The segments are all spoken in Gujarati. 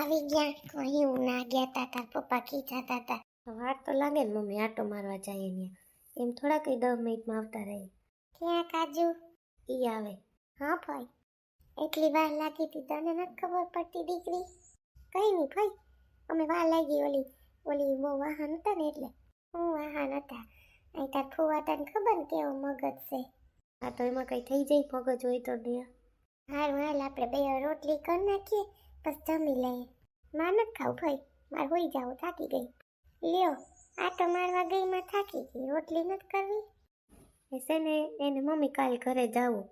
આવી ગયા. કહ્યું ના ગયા તા તાર પપ્પા ખીચાતા હતા વાર તો લાગે ને મમ્મી આટો મારવા જાય ને એમ થોડા કઈ દસ મિનિટમાં આવતા રહે. ક્યાં કાજુ? ઈ આવે. હા ભાઈ. એટલી વાર લાગી હતી તને નથી ખબર પડતી દીકરી? કઈ નહીં ભાઈ. અમે વાર લાગી ઓલી ઓલી બહુ વાહન હતા ને એટલે. હું વાહન હતા. અહીં તાર ફુવા તને ખબર ને કેવો મગજ છે? આ તો એમાં કઈ થઈ જાય મગજ હોય તો ને હારું હાલ આપણે બે રોટલી કરી નાખીએ. બસ જમી લઈએ માં નથી ખાવું ભાઈ મારે હોઈ જાવ થાકી ગઈ. લ્યો તો મારવા ગઈ માં થાકી ગઈ રોટલી નથી કરવી? એ છે ને એને મમ્મી કાલ ઘરે જાવું.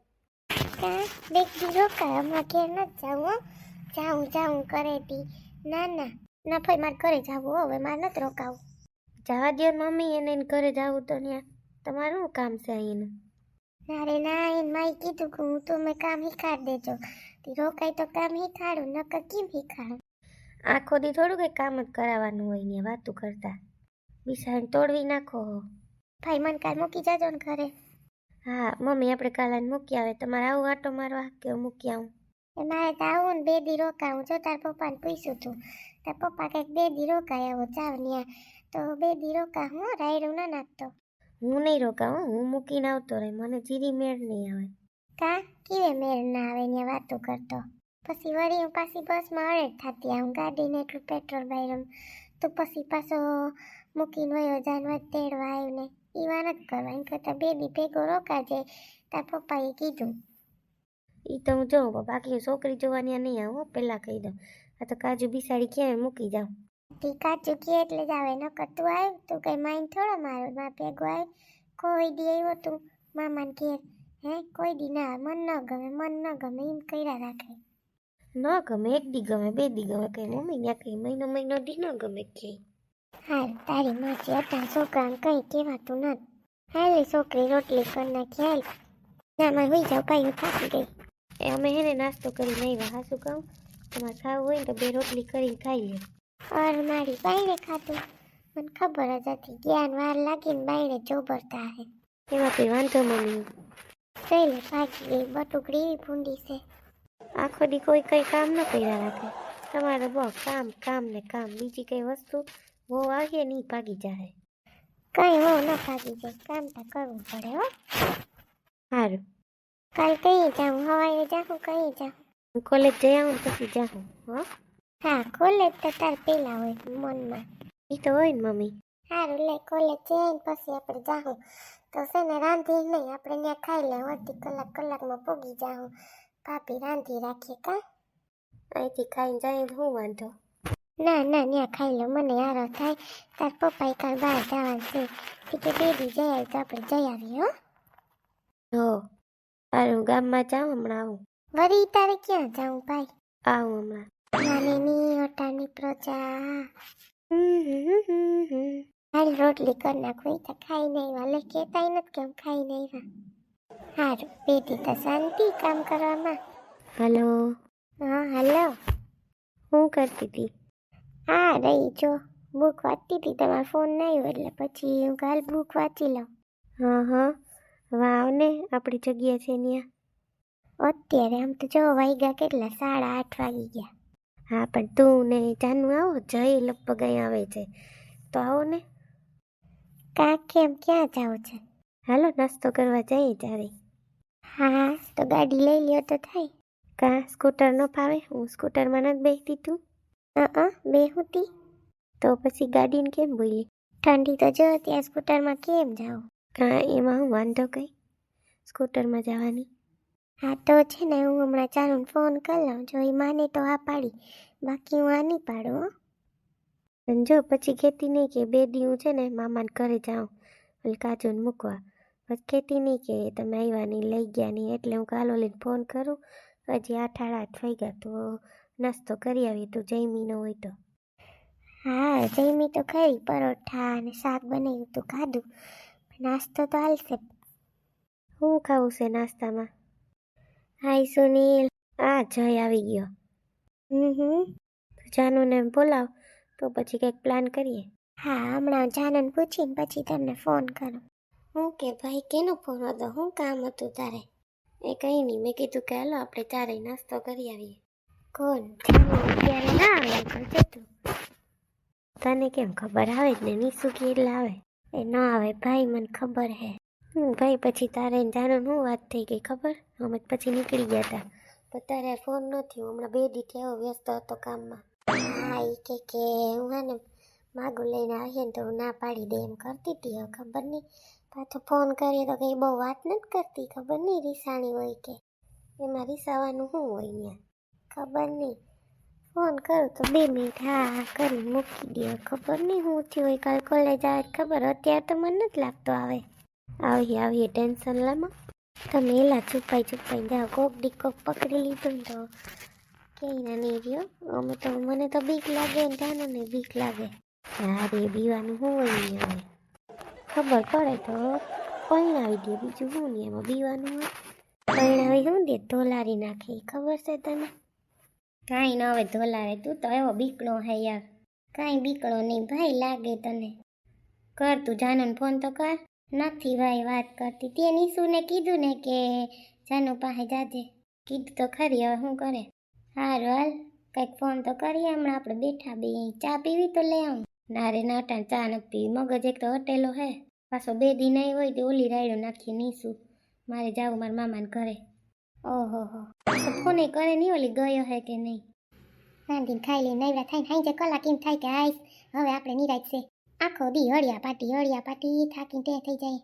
ક્યાં? દેખી રોકાય હમણાં ઘેર નથી જાવું જાઉં જાઉં કરે તી. ના ના ના ભાઈ મારે ઘરે જાવું હવે મારે નથી રોકાવું. જવા દો મમ્મી એને એને ઘરે જાવું તો ત્યાં તમારું શું કામ છે અહીંનું? ના રે ના એને માઈ કીધું કે હું તો મેં કામ હિકાર દેજો. તી રોકાય તો કામ શીખાડું નકર કેમ શીખાડું આખો દી થોડું કઈ કામ જ કરાવવાનું હોય ને વાતું કરતા. બિસાને તોડવી નાખો. ભાઈ મને કાલ મૂકી જાજો ને ઘરે. હા મમ્મી આપણે કાલે આને મૂકી આવે. તમારે આવું આટો મારવા કે હું મૂકી આવું? એ મારે તો આવું ને બે દી રોકાવું. જો તાર પપ્પાને પૂછ્યું તું. તાર પપ્પા કંઈક બે દી રોકાય આવો જાવ ન્યા. તો બે દી રોકા હું રાયડું ના નાખતો. હું નહીં રોકાવું હું મૂકીને આવતો રહે. મને જીરી મેળ નહીં આવે. કા? કેવે મેળ ના આવે ને વાતો કરતો? પછી વળી હું પાછી બસમાં અડેટ થતી આવું ગાડીને એટલું પેટ્રોલ બાયરમ તો પછી પાછો મૂકીને વયો જાનવર તેડવા આવ્યું ને એ વાર જ કરવા. એમ કરતાં બે દી ભેગો રોકાજે તાર પપ્પાએ કીધું. એ તો હું જોઉં બાકી છોકરી જોવાની નહીં આવું પહેલાં કહી દઉં. આ તો કાજુ બિસાડી ક્યાંય મૂકી જાઉં? તી કાચું કે એટલે જ આવે. નકર તું આવ્યું તું કઈ માઇન થોડો મારો. માં ભેગો આવ. કોઈ દી આવ્યો તું. મામાને ઘેર. હે? કોઈ દી ના મન ન ગમે મન ન ગમે એમ કર્યા રાખે. ન ગમે એક દી ગમે બે દી ગમે કઈ મમ્મી ત્યાં કઈ મહિનો મહિનો દી ન ગમે કે. હાલ તારી માસી હતા છોકરાને કઈ કહેવાતું ન હાલ છોકરી રોટલી કરી નાખી હાલ. ના માં હોઈ જાવ કઈ થાકી ગઈ. એ અમે હેને નાસ્તો કરી નહીં હા શું કહું તમારે ખાવું હોય ને તો બે રોટલી કરીને ખાઈ લે. ઓર મારી બાઈને ખાતું મને ખબર જ હતી જ્ઞાન વાર લાગીને બાઈને ચોબરતા હે. એમાં કઈ વાંધો મમ્મી? સહેલે ભાગી ગઈ બટુકડી ભૂંડી છે. આખો દી કોઈ કઈ કામ ન કર્યા રાખે. તમારે બહુ કામ કામ ને કામ. બીજી કઈ વસ્તુ બહુ આગે નહીં ભાગી જાય. કઈ હો ના ભાગી જાય. કામ તો કરવું પડે હો. સારું કાલ કઈ જાઉં હવાએ જાઉં કઈ જાઉં. હું કોલેજ જઈ આવું પછી જાઉં, હો. હા, કોલેજ તો તાર પેલા હોય મનમાં. એ તો હોય ને મમ્મી. સારું લે, કોલેજ જઈને પછી આપણે જાઉં. તો છે ને રાંધી નહીં આપણે ત્યાં ખાઈ લે અડધી કલાક કલાકમાં પોગી જાઉં. ભાભી રાંધી રાખીએ કા? અહીંથી ખાઈને જાય હું વાંધો? ના ના ત્યાં ખાઈ લો મને આરો થાય. તાર પપ્પાએ કાલ બહાર જવાનું છે. છે બેબી જઈ આવી તો આપણે જઈ આવીએ હો. હો તારું ગામમાં જાઉં હમણાં આવું. વળી તારે ક્યાં જાઉં ભાઈ? આવું હમણાં. નાની ઓટાની પ્રજા. હાલ રોટલી કરી નાખું. તો ખાઈ નહીં વાલે કહેતાય નથી કેમ ખાઈ નહીં વા સારું બેટી તો શાંતિ કામ કરવામાં. હલો. હા હલો. હું કરતી હતી? હા રહી જો. બુક વાંચતી હતી. તમારો ફોન નહીં એટલે પછી હું કાલ બુક વાંચી લઉં. હા હા. વાવ ને આપણી જગ્યા છે ત્યાં અત્યારે આમ તો જો વાગ્યા કેટલા? સાડા આઠ વાગી ગયા. હા પણ તું ને જાનું આવો. જય લગભગ અહીં આવે છે. તો આવો ને. કા કેમ ક્યાં જાવ છે? હાલો નાસ્તો કરવા જઈએ ત્યારે. હા તો ગાડી લઈ લ્યો તો થાય. કા સ્કૂટર ન ફાવે? હું સ્કૂટરમાં નથી બેસતી તું. અ બેહુતી. તો પછી ગાડીને કેમ બોલી ઠંડી તો જો ત્યાં સ્કૂટરમાં કેમ જાવ કા એમાં હું વાંધો કઈ? સ્કૂટરમાં જવાની. હા તો છે ને હું હમણાં ચાલુને ફોન કરી લઉં. જો એ માને તો આ પાડી. બાકી હું આ નહીં પાડું હો. અને જો પછી ખેતી નહીં કે બે દી હું છે ને મામાને ઘરે જાઉં, એટલે કાજુને મૂકવા. પછી ખેતી નહીં કે તમે આવ્યા નહીં, લઈ ગયા નહીં, એટલે હું કાલો લઈને ફોન કરું. હજી આઠ આઠ ગયા, તો નાસ્તો કરી આવી, તું જૈમીનો હોય તો. હા જમી તો ખરી પરોઠા અને શાક બનાવ્યું, તું ખાધું. નાસ્તો તો હાલશે શું ખાવું છે નાસ્તામાં? હાય, સુનિલ. આ જય આવી ગયો. હમ હમ. જાનુને બોલાવ. તો પછી કંઈક પ્લાન કરીએ? હા હમણાં જાનન પૂછીને પછી તમને ફોન કરું. હું કે ભાઈ કેનો ફોન હતો? શું કામ હતું તારે? એ કંઈ નહીં મેં કીધું કે હાલો આપણે તારે નાસ્તો કરી આવીએ. કોણ? અત્યારે ના આવે તને કેમ ખબર આવે જ ને નીસુ કેટલા આવે? એ ન આવે ભાઈ મને ખબર હે. હું ભાઈ પછી તારે ને હું વાત થઈ ગઈ ખબર? અમે પછી નીકળી ગયા હતા પણ તારે ફોન નથી હમણાં બે દી થયો વ્યસ્ત હતો કામમાં. હા એ કે કે હું હે ને માગું લઈને આવીએ ને તો હું ના પાડી દે એમ કરતી હતી ખબર નહીં. પાછો ફોન કરીએ તો કંઈ બહુ વાત નથી કરતી, ખબર નહીં રીસાણી હોય કે. એમાં રીસાવાનું શું હોય ત્યાં ખબર નહીં. ફોન કરું તો બે મિનિટ હા હા કરી મૂકી દે ખબર નહીં શું થયું હોય. કાલ કોલેજ આવે ખબર, અત્યારે તો મને નથી લાગતો આવે. આવીએ આવીએ ટેન્શન લામાં. તમે એલા છુપાઈ છુપાઈ જાઓ, કોક ડી કોક પકડી લીધું તો ક્યાંય ના નહીં રહ્યો. અમે તો, મને તો બીક લાગે ને જાનો ને બીક લાગે. અરે બીવાનું હું હોય હવે ખબર પડે તો પરણાવી દે, બીજું શું ને એમાં બીવાનું હોય. પરણાવી શું દે ધોલારી નાખે ખબર છે તને? કાંઈ ન હવે ધોલારે, તું તો એવો બીકણો હે યાર. કાંઈ બીકણો નહીં ભાઈ, લાગે તને. કર તું જાનોને ફોન તો કર. નથી ભાઈ વાત કરતી. તે નીસુને કીધું ને કે જાનુ પાસે જાજે. કીધું તો ખરી, હવે શું કરે? હારું, હાલ. કંઈક ફોન તો કરીએ. હમણાં આપણે બેઠા બે ચા પીવી તો લે આવું ના રે, ના, ટાણ ચા નથી પીવી. મગજ એક તો હટેલો હે. પાછો બે દી નહીં હોય તો ઓલી રાયડો નાખી નીસું મારે જાવું મારા મામાને ઘરે. ઓહો હો. ફોને કરે નહીં, ઓલી ગયો હે કે નહીં. રાંધીને ખાઈ લઈને નવરા થાય હાઈ જે કલાક એમ થાય કે આઈસ. હવે આપણે નિરાજ છે. આખો દી હળિયા પાટી હળિયા પાટી, થાકીને તે થઈ જાય.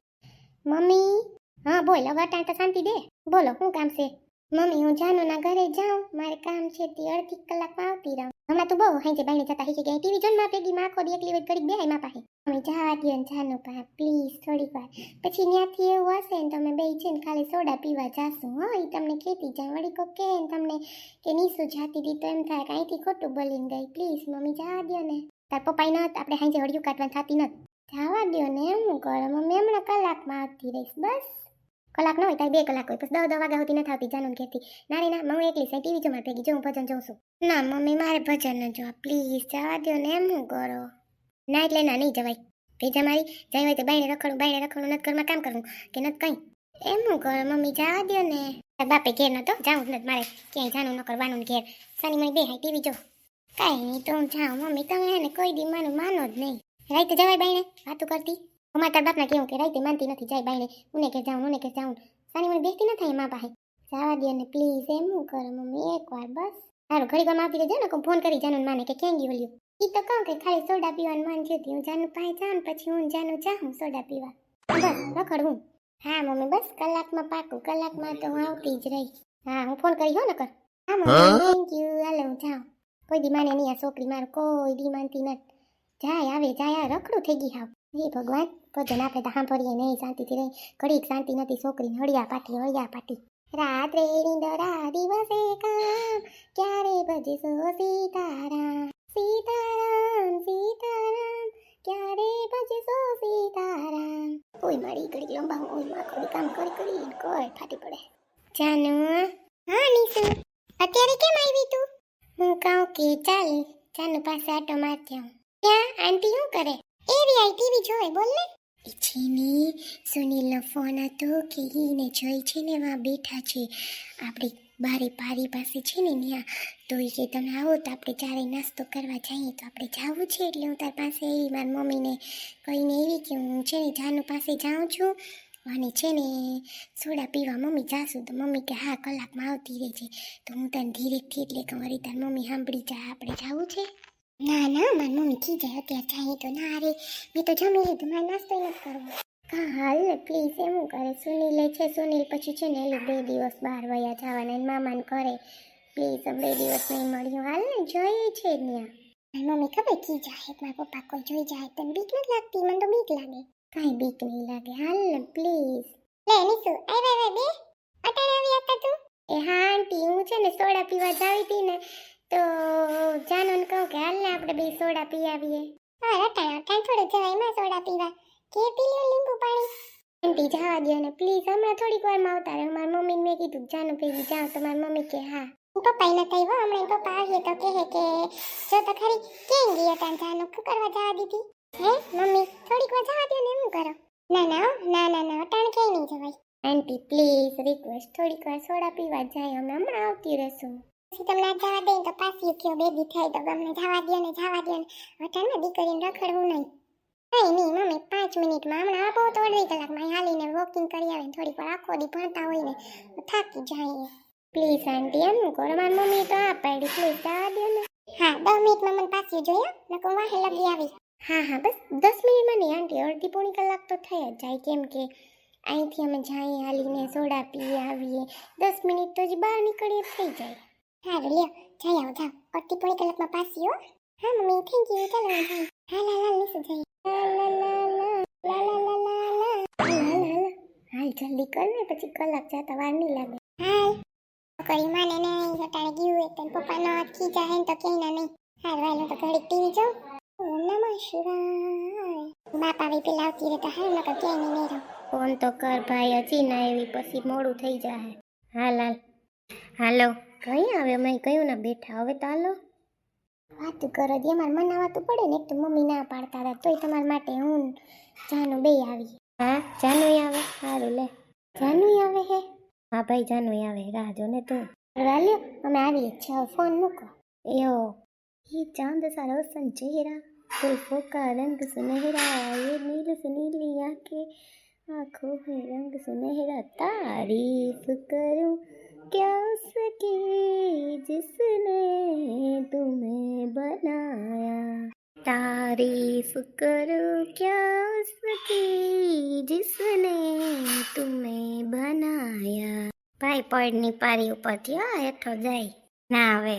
મમ્મી? હા, બોલ. હવે તો શાંતિ દે. બોલો, શું કામ છે? મમ્મી, હું જાનુના ઘરે જાઉં. મારે કામ છે તે અડધી કલાકમાં આવતી રહું. હમણાં તો બહુ હાઈ જે બાઈને જતા હઈ ગયા. ટીવી જોનમાં પેગી માં આખો દી એકલી વખત ઘડીક બેહાયમાં પાસે. મમ્મી, જવા દયો ને જાનુ પા, પ્લીઝ થોડીક વાર. પછી ત્યાંથી એવું હશે ને તમે બે છે ને ખાલી સોડા પીવા જાશું. હા એ તમને ખેતી જાય. વળી કોક કહે ને તમને કે નીસુ જાતી હતી એમ થાય કે અહીંથી ખોટું બોલીને ગઈ. પ્લીઝ મમ્મી, જવા દો ને. તાર પપ્પાઈ ન આપણે હાંજે હળિયું કાઢવાની થતી નથી. જવા દયો ને. એમ હું કરો. મમ્મી, હમણાં કલાકમાં આવતી રહીશ. બસ. કલાક ન હોય તારે બે કલાક હોય. પછી દસ દસ વાગ્યા સુધી નથી આવતી જાનું ઘેરથી. ના રે, ના હું એકલી સાઈ ટીવી જોવા ભેગી. જો હું ભજન જોઉં છું. ના, મમ્મી, મારે ભજન ન જોવા. પ્લીઝ, જવા દો ને, એમ હું કરો? ના, એટલે ના, નહીં જવાય. ભેજા મારી જાય હોય તો બાઈને રખડું બાઈને રખડું, નથી ઘરમાં કામ કરવું કે નથી કંઈ. એમ હું કરો, મમ્મી, જવા દો ને. બાપે ઘેર નતો, જાઉં જ નથી મારે. ક્યાંય જાનું ન કરવાનું ઘેર. સાની મને બે હાઈ ટીવી જો. કાંઈ નહીં, તો હું જાઉં. મમ્મી, તમે એને કોઈ દી માનું માનો જ નહીં. રાઈતે જવાય બાઈને વાતું કરતી. અમાર તાર બાપના કેવું કે રાઈતે માનતી નથી જાય બાઈને ઉને કે જાઉં ઉને કે જાઉં. સાની મને બેસતી ન થાય મા પાસે. જવા દે ને પ્લીઝ એમ હું કર? મમ્મી એકવાર બસ. સારું ઘડી ગામ આવતી જાય ને કહું ફોન કરી જાનું માને કે ક્યાં ગઈ વળ્યું ઈ તો કહું કે ખાલી સોડા પીવાનું માન છે હું જાનું પાસે જાઉં પછી હું જાનું જાઉં સોડા પીવા. બસ રખડ હું હા મમ્મી બસ કલાકમાં પાકું. કલાકમાં તો હું આવતી જ રહી. હા હું ફોન કરી હો ને કર. હા મમ્મી થેન્ક યુ હાલો હું જાઉં. કોઈ દી માને નહીં આ છોકરી મારું કોઈ દી માનતી નથી. જાય આવે જાય આ રખડું થઈ ગઈ હાવ. હે ભગવાન. ભજન આપણે તો સાંભળીએ નહીં શાંતિથી રહી. ઘડીક શાંતિ નથી છોકરીને હળિયા પાટી હળિયા પાટી. રાત્રે નીંદરા દિવસે કામ ક્યારે ભજશો સીતારામ? સીતારામ સીતારામ. ક્યારે ભજશો સીતારામ? ઓય મારી ઘડી લંબા ઓયમાં ઘડી કામ કરી કરી કોઈ ફાટી પડે. જાનુ, હા, નીસુ. અત્યારે કેમ આવી તું? હું કહું કે ચાલ, જાનુ પાસે આટો મારતી ક્યાં આંટી શું કરે? એ ટીવી જોઈ, બોલ ને. ઈચ્છીની સુનિલનો ફોન હતો કે એને જોઈ છે ને એમાં બેઠા છે. આપણી બારી પારી પાસે છે ને ત્યાં તો એ કે તમે આવો તો આપણે ચારે નાસ્તો કરવા જઈએ તો આપણે જવું છે એટલે હું તાર પાસે એવી મારી મમ્મીને કહીને એવી કે હું છે ને જાનુ પાસે જાઉં છું. અને છે ને સોડા પીવા મમ્મી જાશું. તો મમ્મી કે હા, કલાકમાં આવતી રહે છે તો હું તને ધીરેથી એટલે કે વળી તાર મમ્મી સાંભળી જાય આપણે જવું છે. ના ના, મારી મમ્મી કી જાય અત્યારે જાય તો ના રે. મેં તો જમી લીધું, મારે નાસ્તો નથી કરવો. હા હાલ પ્લીઝ એમ કરે? સુનિલ છે, સુનિલ પછી છે ને, એલું બે દિવસ બહાર વયા જવાના એને મામાને કરે પ્લીઝ બે દિવસ નહીં મળ્યું. હાલ ને, જોઈએ છે ત્યાં. મારી મમ્મી ખબર કી જાય? મારા પપ્પા કોઈ જોઈ જાય તને બીક નથી લાગતી, મને તો બીક લાગે. કાંઈ બીક નહીં લાગે. હાલ ને પ્લીઝ લે નીસુ આય વાય વાય બે? અટાણે આવી હતા તું? એ હા, આંટી, હું છે ને, સોડા પીવા જાવી હતી ને તો જાનુને કહું કે હાલ ને આપણે બે સોડા પી આવીએ હા અટાણે અટાણે થોડું જવાયમાં સોડા પીવા. કે પી લ્યો લીંબુ પાણી? આંટી જવા દો ને, પ્લીઝ, હમણાં થોડીક વારમાં આવતા રહે. મારી મમ્મીને મેં કીધું, જાનું ભેગી જાઉં તો મારી મમ્મી કે, હા. પપ્પા એને કહી હો, હમણાં પપ્પા આવીએ તો કહે કે, જો તો ખરી, કેમ ગઈ અટાણ જાનું? કરવા જવા દીધી? હે, મમ્મી, થોડીક વાર જવા દો ને, એમ કરો. ના ના ના ના ના, અટાણ ક્યાંય નહીં જવાય. આંટી, પ્લીઝ રિક્વેસ્ટ થોડીક વાર સોડા પીવા જાય અમે હમણાં આવતી રહેશું. પછી તમને જવા દે તો પાછી કયો બેબી થાય તો ગમને જવા દો ને જવા દો ને. અટાણમાં દીકરીને રખડવું નહીં. કઈ નહીં મમ્મી પાંચ મિનિટમાં. હમણાં આપો તો અડધી કલાકમાં હાલીને વોકિંગ કરી આવે થોડીક વાર આખો દી ભણતા હોય ને થાકી જાય પ્લીઝ આંટી એમ કરો? મારી મમ્મી તો આ પાડી. પ્લીઝ જવા દો ને. હા દસ મિનિટમાં મને પાછી જોયા નકો વાહે લગી આવી હા હા બસ દસ મિનિટમાં નહીં આંટી અડધી પોણી કલાક તો થઈ જ જાય. કેમ કે અહીંથી અમે જઈએ હાલીને સોડા પીએ આવીએ. દસ મિનિટ તો જ બહાર નીકળીએ થઈ જાય. સારું લ્યો, જઈ આવો, જાઓ. અડધી પોણી કલાકમાં પાછી હો હા, મમ્મી થેન્ક યુ ચાલો, હું જઈ હા, લા લા લીસું જઈ. લા લા લા લા લા લા લા. હાલ જલ્દી કર ને, પછી કલાક જતા વાર નહીં લાગે. હાલ. કરી માને ને જટાણે ગયું હોય, તને પપ્પા નો ખીચા હે ને તો કઈ ના નહીં. હાલ વાલો તો ઘડીક ટીવી જો ઓમ નમઃ શિવાય. બાપા વી પેલા આવતી રહે તો હાલ નકર ક્યાંય નહીં રહો ફોન તો કર ભાઈ, હજી ના એવી પછી મોડું થઈ જાય હાલ હાલ. હાલો. કઈ આવે મેં કયું ના બેઠા હવે તો હાલો વાતું કરો દે મારે મનાવાતું પડે ને એક તો મમ્મી ના પાડતા હતા તોય તમારા માટે હું ને જાનુ બે આવી હા જાનુ આવે સારું લે જાનુ આવે હે હા ભાઈ જાનુ આવે રાહ જો ને તું વાલ્યો અમે આવીએ જ છીએ હવે ફોન મૂકો એવો ये चांद सा रोशन चेहरा जुल्फों का रंग सुनहरा ये नील सुनीली आंखें आंखों में रंग सुनहरा तारीफ करूं क्या उसकी जिसने तुम्हें बनाया तारीफ करूं क्या उसकी जिसने तुम्हें बनाया ભાઈ પડની પારી ઉપરથી હા હેઠો જાય ના આવે